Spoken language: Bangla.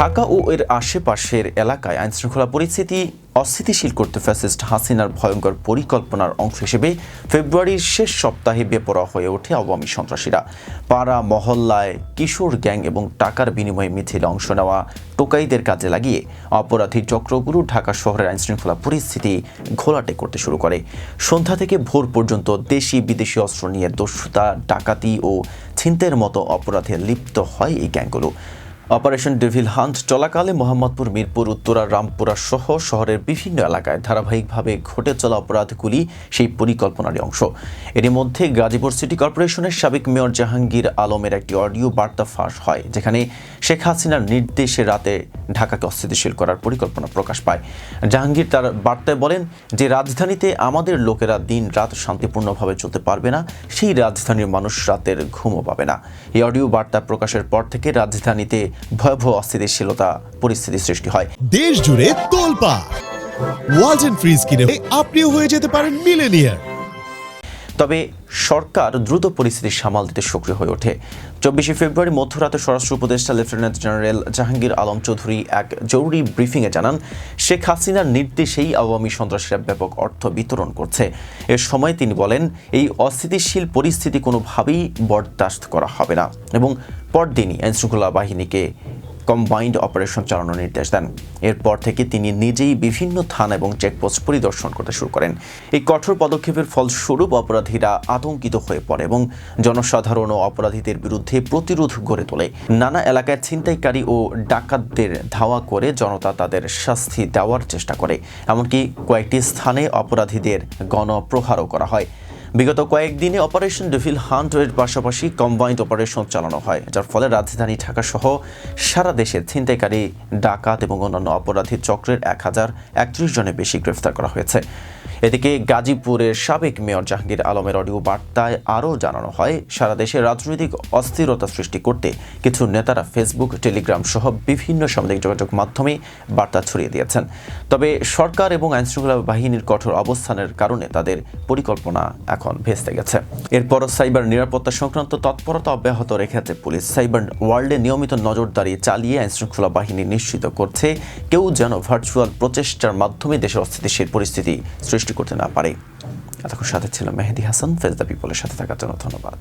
ঢাকা ও এর আশেপাশের এলাকায় আইনশৃঙ্খলা পরিস্থিতি অস্থিতিশীল করতে ফ্যাসিস্ট হাসিনার ভয়ঙ্কর পরিকল্পনার অংশ হিসেবে ফেব্রুয়ারির শেষ সপ্তাহে বেপরোয়া হয়ে ওঠে আওয়ামী সন্ত্রাসীরা। পাড়া, মহল্লায় কিশোর গ্যাং এবং টাকার বিনিময়ে মিছিলে অংশ নেওয়া টোকাইদের কাজে লাগিয়ে অপরাধী চক্রগুলো ঢাকা শহরের আইনশৃঙ্খলা পরিস্থিতি ঘোলাটে করতে শুরু করে। সন্ধ্যা থেকে ভোর পর্যন্ত দেশি বিদেশি অস্ত্র নিয়ে দস্যুতা, ডাকাতি ও ছিনতের মতো অপরাধে লিপ্ত হয় এই গ্যাংগুলো। অপারেশন ডেভিল হান্ট চলাকালে মোহাম্মদপুর, মিরপুর, উত্তরা, রামপুরা সহ শহরের বিভিন্ন এলাকায় ধারাবাহিকভাবে ঘটে চলা অপরাধগুলি সেই পরিকল্পনারই অংশ। এর মধ্যে গাজীপুর সিটি কর্পোরেশনের সাবেক মেয়র জাহাঙ্গীর আলমের একটি অডিও বার্তা ফাঁস হয়, যেখানে শেখ হাসিনার নির্দেশে রাতে ঢাকাকে অস্থিতিশীল করার পরিকল্পনা প্রকাশ পায়। জাহাঙ্গীর তার বার্তায় বলেন যে, রাজধানীতে আমাদের লোকেরা দিন রাত শান্তিপূর্ণভাবে চলতে পারবে না, সেই রাজধানীর মানুষ রাতের ঘুমও পাবে না। এই অডিও বার্তা প্রকাশের পর থেকে রাজধানীতে ভয়াবহ অস্থিতিশীলতা পরিস্থিতি সৃষ্টি হয়। দেশ জুড়ে তোলপা ওয়ালটন ফ্রিজ কিনে আপনিও হয়ে যেতে পারেন মিলেনিয়ার তবে সরকার দ্রুত পরিস্থিতি সামাল দিতে সক্রিয় হয়ে ওঠে। চব্বিশে ফেব্রুয়ারি মধ্যরাতে স্বরাষ্ট্র উপদেষ্টা লেফটেন্যান্ট জেনারেল জাহাঙ্গীর আলম চৌধুরী এক জরুরি ব্রিফিংয়ে জানান, শেখ হাসিনার নির্দেশেই আওয়ামী সন্ত্রাসীরা ব্যাপক অর্থ বিতরণ করছে। এ সময় তিনি বলেন, এই অস্থিতিশীল পরিস্থিতি কোনোভাবেই বরদাস্ত করা হবে না এবং পরদিনই আইনশৃঙ্খলা বাহিনীকে কম্বাইন্ড অপারেশন চালানোর নির্দেশ দেন। এরপর থেকে তিনি নিজেই বিভিন্ন থানা এবং চেকপোস্ট পরিদর্শন করতে শুরু করেন। এই কঠোর পদক্ষেপের ফলস্বরূপ অপরাধীরা আতঙ্কিত হয়ে পড়ে এবং জনসাধারণ ও অপরাধীদের বিরুদ্ধে প্রতিরোধ গড়ে তোলে। নানা এলাকায় ছিনতাইকারী ও ডাকাতদের ধাওয়া করে জনতা তাদের শাস্তি দেওয়ার চেষ্টা করে। এমনকি কয়েকটি স্থানে অপরাধীদের গণপ্রহারও করা হয়। বিগত কয়েকদিনে অপারেশন ডেভিল এর পাশাপাশি কম্বাইন্ড অপারেশন চালানো হয়, যার ফলে রাজধানী ঢাকা সহ সারা দেশে ছিনতাইকারী, ডাকাত এবং অন্যান্য অপরাধী চক্রের এক হাজার একত্রিশ জনের বেশি গ্রেফতার করা হয়েছে। এদিকে গাজীপুরের সাবেক মেয়র জাহাঙ্গীর আলমের অডিও বার্তায় আরও জানানো হয়, সারা দেশে রাজনৈতিক অস্থিরতা সৃষ্টি করতে কিছু নেতারা ফেসবুক, টেলিগ্রাম সহ বিভিন্ন সামাজিক যোগাযোগ মাধ্যমে বার্তা ছড়িয়ে দিয়েছেন। তবে সরকার এবং আইনশৃঙ্খলা বাহিনীর কঠোর অবস্থানের কারণে তাদের পরিকল্পনা এখন ভেস্তে গেছে। এরপরও সাইবার নিরাপত্তা সংক্রান্ত তৎপরতা অব্যাহত রেখেছে পুলিশ। সাইবার ওয়ার্ল্ডে নিয়মিত নজরদারি চালিয়ে আইনশৃঙ্খলা বাহিনী নিশ্চিত করছে, কেউ যেন ভার্চুয়াল প্রচেষ্টার মাধ্যমে দেশের অস্থিতিশীল পরিস্থিতি সৃষ্টি করতে না পারে। এতক্ষণ সাথে ছিল মেহেদি হাসান ফেজদা পিপলের সাথে থাকার জন্য ধন্যবাদ।